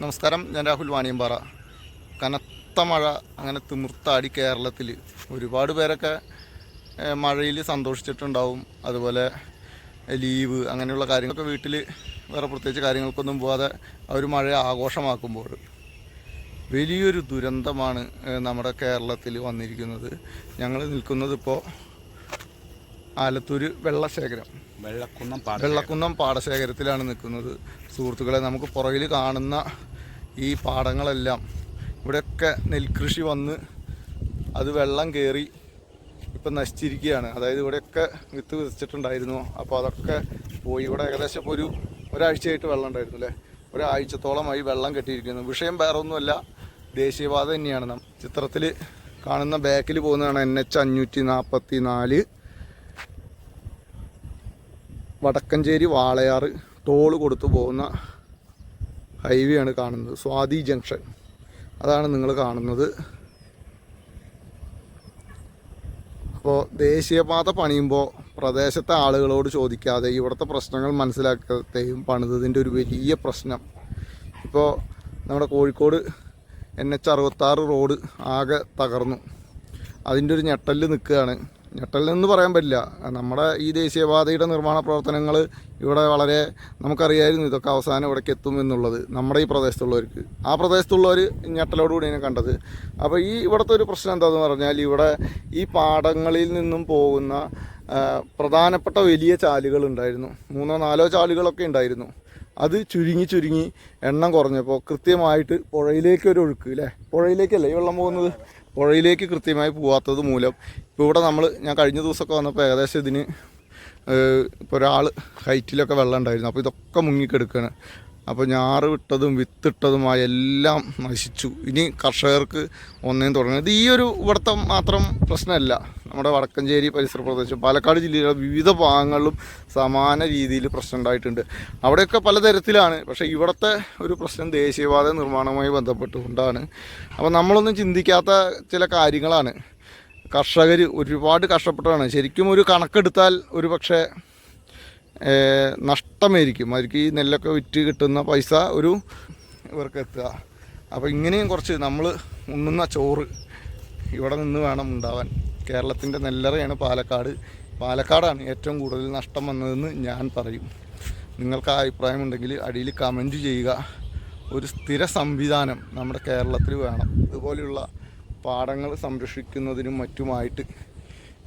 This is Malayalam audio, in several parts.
നമസ്കാരം ഞാൻ രാഹുൽ വാണിയമ്പാറ. കനത്ത മഴ അങ്ങനെ തിമിർത്താടി കേരളത്തിൽ ഒരുപാട് പേരൊക്കെ മഴയിൽ സന്തോഷിച്ചിട്ടുണ്ടാവും. അതുപോലെ ലീവ് അങ്ങനെയുള്ള കാര്യങ്ങളൊക്കെ വീട്ടിൽ വേറെ പ്രത്യേകിച്ച് കാര്യങ്ങൾക്കൊന്നും പോകാതെ അവർ മഴയെ ആഘോഷമാക്കുമ്പോൾ. വലിയൊരു ദുരന്തമാണ് നമ്മുടെ കേരളത്തിൽ വന്നിരിക്കുന്നത്. ഞങ്ങൾ നിൽക്കുന്നത് ഇപ്പോൾ ആലത്തൂർ വെള്ളശേഖരം. വെള്ളക്കുന്നം വെള്ളക്കുന്നം പാടശേഖരത്തിലാണ് നിൽക്കുന്നത്. സുഹൃത്തുക്കളെ നമുക്ക് പുറകിൽ കാണുന്ന ഈ പാടങ്ങളെല്ലാം ഇവിടെയൊക്കെ നെൽകൃഷി വന്ന് അത് വെള്ളം കയറി ഇപ്പം നശിച്ചിരിക്കുകയാണ്. അതായത് ഇവിടെയൊക്കെ വിത്ത് വിതച്ചിട്ടുണ്ടായിരുന്നു. അപ്പോൾ അതൊക്കെ പോയി. ഇവിടെ ഏകദേശം ഒരു ഒരാഴ്ചയായിട്ട് വെള്ളം ഉണ്ടായിരുന്നു അല്ലേ? ഒരാഴ്ചത്തോളമായി വെള്ളം കെട്ടിയിരിക്കുന്നു. വിഷയം വേറെ ഒന്നുമല്ല ദേശീയപാത തന്നെയാണ്. നാം ചിത്രത്തിൽ കാണുന്ന ബാക്കിൽ പോകുന്നതാണ് എൻ എച്ച് അഞ്ഞൂറ്റി നാൽപ്പത്തി നാല് വടക്കഞ്ചേരി വാളയാറ് ടോൾ കൊടുത്തു പോകുന്ന ഹൈവേ ആണ് കാണുന്നത്. സ്വാതി ജംഗ്ഷൻ. അതാണ് നിങ്ങൾ കാണുന്നത്. അപ്പോൾ ദേശീയപാത പണിയുമ്പോൾ പ്രദേശത്തെ ആളുകളോട് ചോദിക്കാതെ ഇവിടുത്തെ പ്രശ്നങ്ങൾ മനസ്സിലാക്കാതെയും പണിതതിന്റെ ഒരു വലിയ പ്രശ്നം. ഇപ്പോൾ നമ്മുടെ കോഴിക്കോട് എൻ എച്ച് അറുപത്താറ് റോഡ് ആകെ തകർന്നു. അതിന്റെ ഒരു ഞെട്ടലിൽ നിൽക്കുകയാണ്. ഞെട്ടലെന്ന് പറയാൻ പറ്റില്ല. നമ്മുടെ ഈ ദേശീയപാതയുടെ നിർമ്മാണ പ്രവർത്തനങ്ങൾ ഇവിടെ വളരെ നമുക്കറിയായിരുന്നു ഇതൊക്കെ അവസാനം ഇവിടേക്ക് എത്തും എന്നുള്ളത് നമ്മുടെ ഈ പ്രദേശത്തുള്ളവർക്ക്. ആ പ്രദേശത്തുള്ളവർ ഞെട്ടലോടുകൂടിയാണ് കണ്ടത്. അപ്പോൾ ഈ ഇവിടുത്തെ ഒരു പ്രശ്നം എന്താണെന്ന് പറഞ്ഞാൽ ഇവിടെ ഈ പാടങ്ങളിൽ നിന്നും പോകുന്ന പ്രധാനപ്പെട്ട വലിയ ചാലുകൾ ഉണ്ടായിരുന്നു. മൂന്നോ നാലോ ചാലുകളൊക്കെ ഉണ്ടായിരുന്നു. അത് ചുരുങ്ങി ചുരുങ്ങി എണ്ണം കുറഞ്ഞപ്പോൾ കൃത്യമായിട്ട് പുഴയിലേക്ക് ഒരു ഒഴുക്ക് അല്ലേ പുഴയിലേക്കല്ലേ ഈ വെള്ളം പോകുന്നത്? പുഴയിലേക്ക് കൃത്യമായി പോവാത്തത് മൂലം ഇപ്പോൾ ഇവിടെ നമ്മൾ ഞാൻ കഴിഞ്ഞ ദിവസമൊക്കെ വന്നപ്പോൾ ഏകദേശം ഇതിന് ഇപ്പോൾ ഒരാൾ ഹൈറ്റിലൊക്കെ വെള്ളം ഉണ്ടായിരുന്നു. അപ്പോൾ ഇതൊക്കെ മുങ്ങിക്കെടുക്കുകയാണ് അപ്പോൾ ഞാറ് വിട്ടതും വിത്തിട്ടതുമായ എല്ലാം നശിച്ചു. ഇനി കർഷകർക്ക് ഒന്നേം തുടങ്ങുന്നത് ഈ ഒരു ഇവിടുത്തെ മാത്രം പ്രശ്നമല്ല. നമ്മുടെ വടക്കഞ്ചേരി പരിസര പ്രദേശം പാലക്കാട് ജില്ലയിലെ വിവിധ ഭാഗങ്ങളിലും സമാന രീതിയിൽ പ്രശ്നം ഉണ്ടായിട്ടുണ്ട്. അവിടെയൊക്കെ പലതരത്തിലാണ്. പക്ഷേ ഇവിടുത്തെ ഒരു പ്രശ്നം ദേശീയപാത നിർമ്മാണവുമായി ബന്ധപ്പെട്ടുകൊണ്ടാണ്. അപ്പോൾ നമ്മളൊന്നും ചിന്തിക്കാത്ത ചില കാര്യങ്ങളാണ്. കർഷകർ ഒരുപാട് കഷ്ടപ്പെട്ടാണ്. ശരിക്കും ഒരു കണക്കെടുത്താൽ ഒരു പക്ഷേ നഷ്ടമായിരിക്കും. അവർക്ക് ഈ നെല്ലൊക്കെ വിറ്റ് കിട്ടുന്ന പൈസ ഒരു ഇവർക്ക് എത്തുക. അപ്പോൾ ഇങ്ങനെയും കുറച്ച് നമ്മൾ ഉണ്ണുന്ന ചോറ് ഇവിടെ നിന്ന് വേണം ഉണ്ടാവാൻ. കേരളത്തിന്റെ നെല്ലറയാണ് പാലക്കാട്. പാലക്കാടാണ് ഏറ്റവും കൂടുതൽ നഷ്ടം വന്നതെന്ന് ഞാൻ പറയും. നിങ്ങൾക്ക് ആ അഭിപ്രായമുണ്ടെങ്കിൽ അടിയിൽ കമന്റ് ചെയ്യുക. ഒരു സ്ഥിര സംവിധാനം നമ്മുടെ കേരളത്തിൽ വേണം. ഇതുപോലെയുള്ള പാടങ്ങൾ സംരക്ഷിക്കുന്നതിനും മറ്റുമായിട്ട്.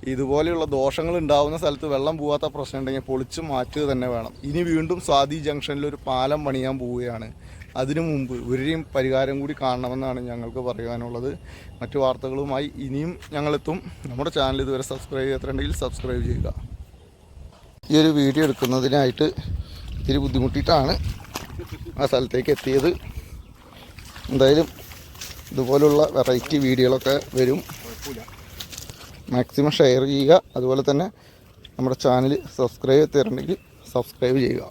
ഇതുപോലെയുള്ള ദോഷങ്ങൾ ഉണ്ടാകുന്ന സ്ഥലത്ത് വെള്ളം പോകാത്ത പ്രശ്നം ഉണ്ടെങ്കിൽ പൊളിച്ച് മാറ്റുക തന്നെ വേണം. ഇനി വീണ്ടും സ്വാതി ജംഗ്ഷനിൽ ഒരു പാലം പണിയാൻ പോവുകയാണ്. അതിനു മുമ്പ് ഇവരെയും പരിഹാരം കൂടി കാണണമെന്നാണ് ഞങ്ങൾക്ക് പറയാനുള്ളത്. മറ്റു വാർത്തകളുമായി ഇനിയും ഞങ്ങളെത്തും. നമ്മുടെ ചാനൽ ഇതുവരെ സബ്സ്ക്രൈബ് ചെയ്യാത്തുണ്ടെങ്കിൽ സബ്സ്ക്രൈബ് ചെയ്യുക. ഈ ഒരു വീഡിയോ എടുക്കുന്നതിനായിട്ട് ഇത്തിരി ബുദ്ധിമുട്ടിയിട്ടാണ് ആ സ്ഥലത്തേക്ക് എത്തിയത്. എന്തായാലും ഇതുപോലുള്ള വെറൈറ്റി വീഡിയോകളൊക്കെ വരും. മാക്സിമം ഷെയർ ചെയ്യുക. അതുപോലെ തന്നെ നമ്മുടെ ചാനൽ സബ്സ്ക്രൈബ് ചെയ്തിട്ടുണ്ടെങ്കിൽ സബ്സ്ക്രൈബ് ചെയ്യുക.